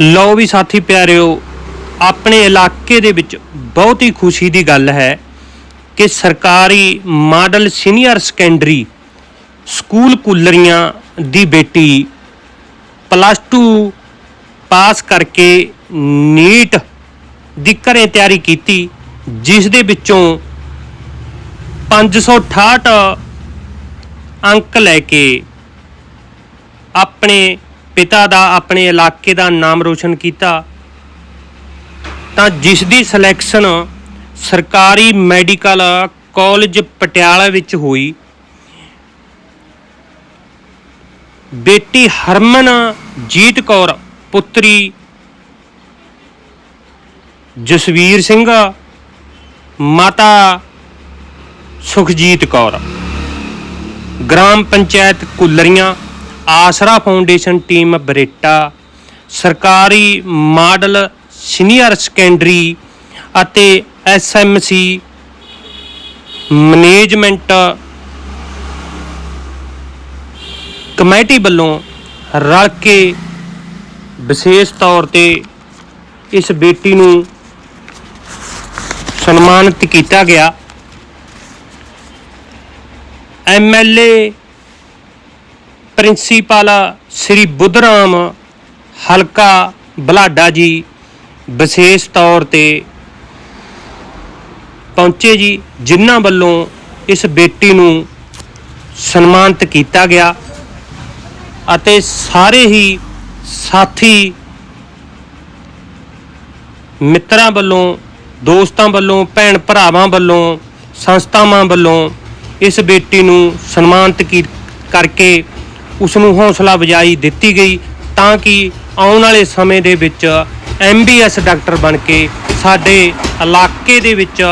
ਲਓ ਵੀ ਸਾਥੀ ਪਿਆਰਿਓ, ਆਪਣੇ ਇਲਾਕੇ ਦੇ ਵਿੱਚ ਬਹੁਤ ਹੀ ਖੁਸ਼ੀ ਦੀ ਗੱਲ ਹੈ ਕਿ ਸਰਕਾਰੀ model senior secondary school Kullrian ਦੀ ਬੇਟੀ ਪਲੱਸ 2 ਪਾਸ ਕਰਕੇ ਨੀਟ ਦੀ ਘਰੇ ਤਿਆਰੀ ਕੀਤੀ, ਜਿਸ ਦੇ ਵਿੱਚੋਂ 568 ਅੰਕ ਲੈ ਕੇ ਆਪਣੇ ਪਿਤਾ ਦਾ ਆਪਣੇ ਇਲਾਕੇ ਦਾ ਨਾਮ ਰੋਸ਼ਨ ਕੀਤਾ, ਤਾਂ ਜਿਸ ਦੀ ਸਿਲੈਕਸ਼ਨ ਸਰਕਾਰੀ ਮੈਡੀਕਲ ਕਾਲਜ ਪਟਿਆਲਾ ਵਿੱਚ ਹੋਈ। ਬੇਟੀ ਹਰਮਨ ਜੀਤ ਕੌਰ, ਪੁੱਤਰੀ ਜਸਵੀਰ ਸਿੰਘ, ਮਾਤਾ ਸੁਖਜੀਤ ਕੌਰ। ਗ੍ਰਾਮ ਪੰਚਾਇਤ ਕੁੱਲਰੀਆਂ ਆਸਰਾ ਫਾਊਂਡੇਸ਼ਨ ਟੀਮ ਬਰੇਟਾ, ਸਰਕਾਰੀ ਮਾਡਲ ਸੀਨੀਅਰ ਸੈਕੰਡਰੀ ਅਤੇ ਐਸਐਮਸੀ ਮੈਨੇਜਮੈਂਟ ਕਮੇਟੀ ਵੱਲੋਂ ਰਲ ਕੇ ਵਿਸ਼ੇਸ਼ ਤੌਰ ਤੇ ਇਸ ਬੇਟੀ ਨੂੰ ਸਨਮਾਨਿਤ ਕੀਤਾ ਗਿਆ। ਐਮਐਲਏ ਪ੍ਰਿੰਸੀਪਲ ਸ੍ਰੀ ਬੁੱਧਰਾਮ ਹਲਕਾ ਬਲਾਡਾ ਜੀ ਵਿਸ਼ੇਸ਼ ਤੌਰ ਤੇ ਪਹੁੰਚੇ ਜੀ, ਜਿਨ੍ਹਾਂ ਵੱਲੋਂ ਇਸ ਬੇਟੀ ਨੂੰ ਸਨਮਾਨਿਤ ਕੀਤਾ ਗਿਆ ਅਤੇ ਸਾਰੇ ਹੀ ਸਾਥੀ ਮਿੱਤਰਾਂ ਵੱਲੋਂ, ਦੋਸਤਾਂ ਵੱਲੋਂ, ਭੈਣ ਭਰਾਵਾਂ ਵੱਲੋਂ, ਸੰਸਥਾਵਾਂ ਵੱਲੋਂ ਇਸ ਬੇਟੀ ਨੂੰ ਸਨਮਾਨਿਤ ਕੀ- ਕਰਕੇ ਉਸ ਨੂੰ ਹੌਸਲਾ ਵਜਾਈ ਦਿੱਤੀ ਗਈ ਤਾਂ ਕਿ ਆਉਣ ਵਾਲੇ ਸਮੇਂ ਦੇ ਵਿੱਚ ਐਮਬੀਐਸ ਡਾਕਟਰ ਬਣ ਕੇ ਸਾਡੇ ਇਲਾਕੇ ਦੇ ਵਿੱਚ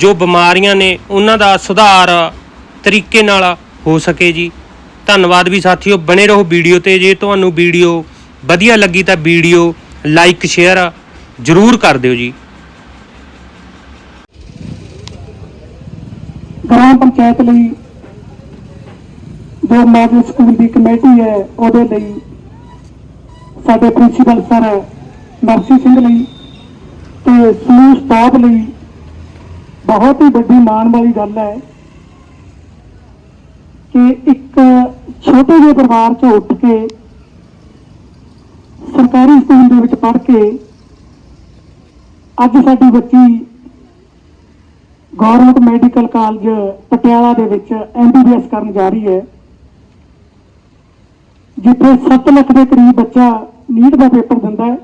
ਜੋ ਬਿਮਾਰੀਆਂ ਨੇ ਉਹਨਾਂ ਦਾ ਸੁਧਾਰ ਤਰੀਕੇ ਨਾਲ ਹੋ ਸਕੇ ਜੀ। ਧੰਨਵਾਦ ਵੀ ਸਾਥੀਓ, ਬਣੇ ਰਹੋ ਵੀਡੀਓ ਤੇ। ਜੇ ਤੁਹਾਨੂੰ ਵੀਡੀਓ ਵਧੀਆ ਲੱਗੀ ਤਾਂ ਵੀਡੀਓ ਲਾਈਕ, ਸ਼ੇਅਰ ਜ਼ਰੂਰ ਕਰ ਦਿਓ ਜੀ ਗ੍ਰਾਮ ਪੰਚਾਇਤ ਲਈ ਜੋ ਮਾਡਲ ਸਕੂਲ ਦੀ ਕਮੇਟੀ ਹੈ, ਉਹਦੇ ਲਈ ਸਾਡੇ ਪ੍ਰਿੰਸੀਪਲ ਸਰ ਨਰਸੀ ਸਿੰਘ ਲਈ ਤੇ ਸਮੂਹ ਸਟਾਫ ਲਈ ਬਹੁਤ ਹੀ ਵੱਡੀ ਮਾਣ ਵਾਲੀ ਗੱਲ ਹੈ ਕਿ ਇੱਕ ਛੋਟੇ ਜਿਹੇ ਪਰਿਵਾਰ ਚੋਂ ਉੱਠ ਕੇ ਸਰਕਾਰੀ ਸਕੂਲ ਦੇ ਵਿੱਚ ਪੜ੍ਹ ਕੇ ਅੱਜ ਸਾਡੀ ਬੱਚੀ ਗਵਰਨਮੈਂਟ ਮੈਡੀਕਲ ਕਾਲਜ ਪਟਿਆਲਾ ਦੇ ਵਿੱਚ ਐਮਬੀਬੀਐਸ ਕਰਨ ਜਾ ਰਹੀ ਹੈ। ਜਿੱਥੇ 7 ਲੱਖ ਦੇ ਕਰੀਬ ਬੱਚਾ ਨੀਟ ਦਾ ਪੇਪਰ ਦਿੰਦਾ ਹੈ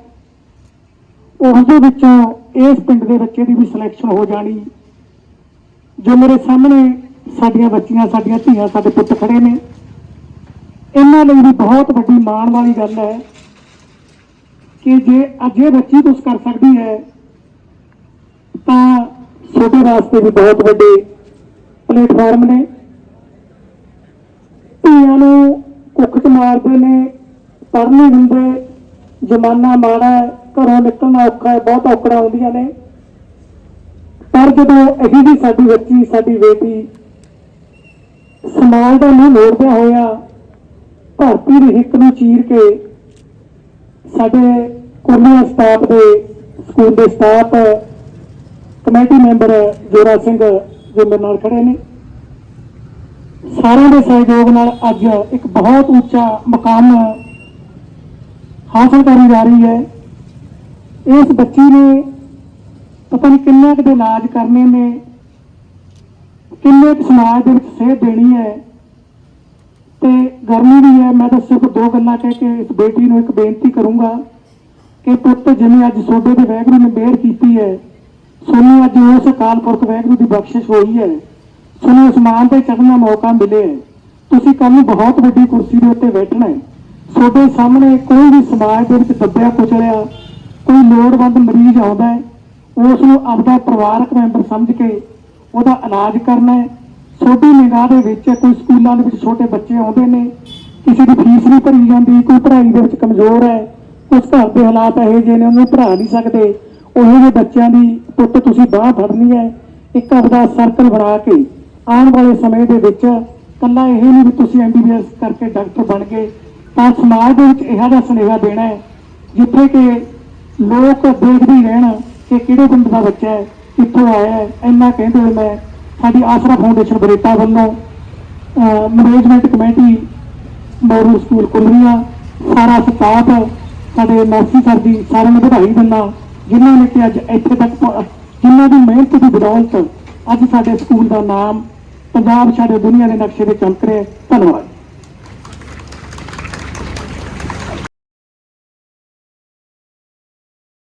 ਉਸ ਦੇ ਵਿੱਚੋਂ ਇਸ ਪਿੰਡ ਦੇ ਬੱਚੇ ਦੀ ਵੀ ਸਿਲੈਕਸ਼ਨ ਹੋ ਜਾਣੀ। ਜੋ ਮੇਰੇ ਸਾਹਮਣੇ ਸਾਡੀਆਂ ਬੱਚੀਆਂ, ਸਾਡੀਆਂ ਧੀਆਂ, ਸਾਡੇ ਪੁੱਤ ਖੜੇ ਨੇ, ਇਹਨਾਂ ਲਈ ਵੀ ਬਹੁਤ ਵੱਡੀ ਮਾਣ ਵਾਲੀ ਗੱਲ ਹੈ ਕਿ ਜੇ ਅੱਜ ਇਹ ਬੱਚੀ ਕੁਝ ਕਰ ਸਕਦੀ ਹੈ, ਤਾਂ ਛੋਟੇ ਵਾਸਤੇ ਵੀ ਬਹੁਤ ਵੱਡੇ ਪਲੇਟਫਾਰਮ ਨੇ। ਧੀਆਂ ਨੂੰ ਕੁੱਖ ਚ ਮਾਰਦੇ ਨੇ ਪੜ੍ਹ ਨਹੀਂ ਦਿੰਦੇ ਜ਼ਮਾਨਾ ਮਾੜਾ ਘਰੋਂ ਨਿਕਲਣਾ ਔਖਾ ਹੈ, ਬਹੁਤ ਔਕੜਾਂ ਆਉਂਦੀਆਂ ਨੇ। ਪਰ ਜਦੋਂ ਇਹੀ ਜੀ ਸਾਡੀ ਬੱਚੀ, ਸਾਡੀ ਬੇਟੀ ਸਮਾਜ ਦਾ ਮੂੰਹ ਮੋੜਦਿਆਂ ਹੋਇਆ ਧਰਤੀ ਦੀ ਹਿੱਕ ਨੂੰ ਚੀਰ ਕੇ ਸਾਡੇ ਕੁਰਨੀਆ ਸਟਾਫ ਦੇ ਸਕੂਲ ਦੇ staff, committee member Jora Singh, ਜੋ ਮੇਰੇ ਨਾਲ ਖੜੇ ਨੇ। ਸਾਰਿਆਂ ਦੇ ਸਹਿਯੋਗ ਨਾਲ ਅੱਜ ਇੱਕ ਬਹੁਤ ਉੱਚਾ ਮਕਾਮ ਹਾਸਲ ਕਰੀ ਜਾ ਰਹੀ ਹੈ। ਇਸ ਬੱਚੀ ਨੇ ਪਤਾ ਨਹੀਂ ਕਿੰਨੇ ਕੁ ਦੇ ਇਲਾਜ ਕਰਨੇ ਨੇ, ਕਿੰਨੇ ਕੁ ਸਮਾਜ ਦੇ ਵਿੱਚ ਸੇਧ ਦੇਣੀ ਹੈ ਤੇ ਗਰਮੀ ਵੀ ਹੈ। ਮੈਂ ਤਾਂ ਸਿਰਫ ਦੋ ਗੱਲਾਂ ਕਹਿ ਕੇ ਇਸ ਬੇਟੀ ਨੂੰ ਇੱਕ ਬੇਨਤੀ ਕਰੂੰਗਾ ਕਿ ਪੁੱਤ ਜਿਵੇਂ ਅੱਜ ਸੋਡੇ ਦੇ ਵੈਗਰੂ ਨੇ ਮਿਹਰ ਕੀਤੀ ਹੈ ਤੁਹਾਨੂੰ ਅੱਜ ਉਸ ਅਕਾਲ ਪੁਰਖ ਵੈਗਰੂ ਦੀ ਬਖਸ਼ਿਸ਼ ਹੋਈ ਹੈ। ਤੁਹਾਨੂੰ ਅਸਮਾਨ ਤੇ ਚੜ੍ਹਨ ਦਾ ਮੌਕਾ ਮਿਲਿਆ ਤੁਸੀਂ ਕੱਲ ਨੂੰ ਬਹੁਤ ਵੱਡੀ ਕੁਰਸੀ ਦੇ ਉੱਤੇ ਬੈਠਣਾ ਹੈ। ਤੁਹਾਡੇ ਸਾਹਮਣੇ ਕੋਈ ਵੀ ਸਮਾਜ ਦੇ ਵਿੱਚ ਦੱਬਿਆ ਕੁਚਲਿਆ, ਕੋਈ ਲੋੜਵੰਦ ਮਰੀਜ਼ ਆਉਂਦਾ ਹੈ, ਉਸ ਨੂੰ ਆਪਦਾ ਪਰਿਵਾਰਕ ਮੈਂਬਰ ਸਮਝ ਕੇ ਉਹਦਾ ਇਲਾਜ ਕਰਨਾ ਹੈ। ਛੋਟੀ ਨਿਗਾਹ ਦੇ ਵਿੱਚ ਕੋਈ ਸਕੂਲਾਂ ਦੇ ਵਿੱਚ ਛੋਟੇ ਬੱਚੇ ਆਉਂਦੇ ਨੇ, ਕਿਸੇ ਦੀ ਫੀਸ ਨਹੀਂ ਭਰੀ ਜਾਂਦੀ, ਕੋਈ ਪੜ੍ਹਾਈ ਦੇ ਵਿੱਚ ਕਮਜ਼ੋਰ ਹੈ ਕੁਝ ਘਰ ਦੇ ਹਾਲਾਤ ਇਹੋ ਜਿਹੇ ਨੇ, ਉਹਨੂੰ ਪੜ੍ਹਾ ਨਹੀਂ ਸਕਦੇ। ਉਹੋ ਜਿਹੇ ਬੱਚਿਆਂ ਦੀ ਪੁੱਤ ਤੁਸੀਂ ਬਾਹ ਫੜਨੀ ਹੈ, ਇੱਕ ਆਪਦਾ ਸਰਕਲ ਬਣਾ ਕੇ। ਆਉਣ ਵਾਲੇ ਸਮੇਂ ਦੇ ਵਿੱਚ ਕੱਲਾ ਇਹ ਨਹੀਂ ਵੀ ਤੁਸੀਂ ਐਮਬੀਬੀਐਸ ਕਰਕੇ ਡਾਕਟਰ ਬਣ ਗਏ, ਤਾਂ ਸਮਾਜ ਦੇ ਵਿੱਚ ਇਹੋ ਜਿਹਾ ਸੁਨੇਹਾ ਦੇਣਾ ਹੈ, ਜਿੱਥੇ ਕਿ ਲੋਕ ਦੇਖਦੇ ਹੀ ਰਹਿਣ ਕਿ ਕਿਹੜੇ ਪਿੰਡ ਦਾ ਬੱਚਾ ਹੈ, ਕਿੱਥੋਂ ਆਇਆ ਹੈ, ਇੰਨਾ ਕਹਿੰਦੇ ਹੋਏ ਮੈਂ ਸਾਡੀ ਆਸਰਾ ਫਾਊਂਡੇਸ਼ਨ ਬਰੇਟਾ ਵੱਲੋਂ ਮੈਨੇਜਮੈਂਟ ਕਮੇਟੀ ਮੋਰੂ ਸਕੂਲ ਕੁਲਰੀਆ, ਸਾਰਾ ਸਟਾਫ ਸਾਡੇ ਮਾਸੀ ਸਰ ਦੀ ਸਾਰਿਆਂ ਨੂੰ ਵਧਾਈ ਦਿੰਦਾ, ਜਿਨ੍ਹਾਂ ਨੇ ਕਿ ਅੱਜ ਇੱਥੇ ਤੱਕ ਪਹੁੰ- ਜਿਨ੍ਹਾਂ ਦੀ ਮਿਹਨਤ ਦੀ ਬਦੌਲਤ ਅੱਜ ਸਾਡੇ ਸਕੂਲ ਦਾ ਨਾਮ ਪੰਜਾਬ ਸਾਡੇ ਦੁਨੀਆ ਦੇ ਨਕਸ਼ੇ ਤੇ ਚਮਕ ਰਿਹਾ ਧੰਨਵਾਦ।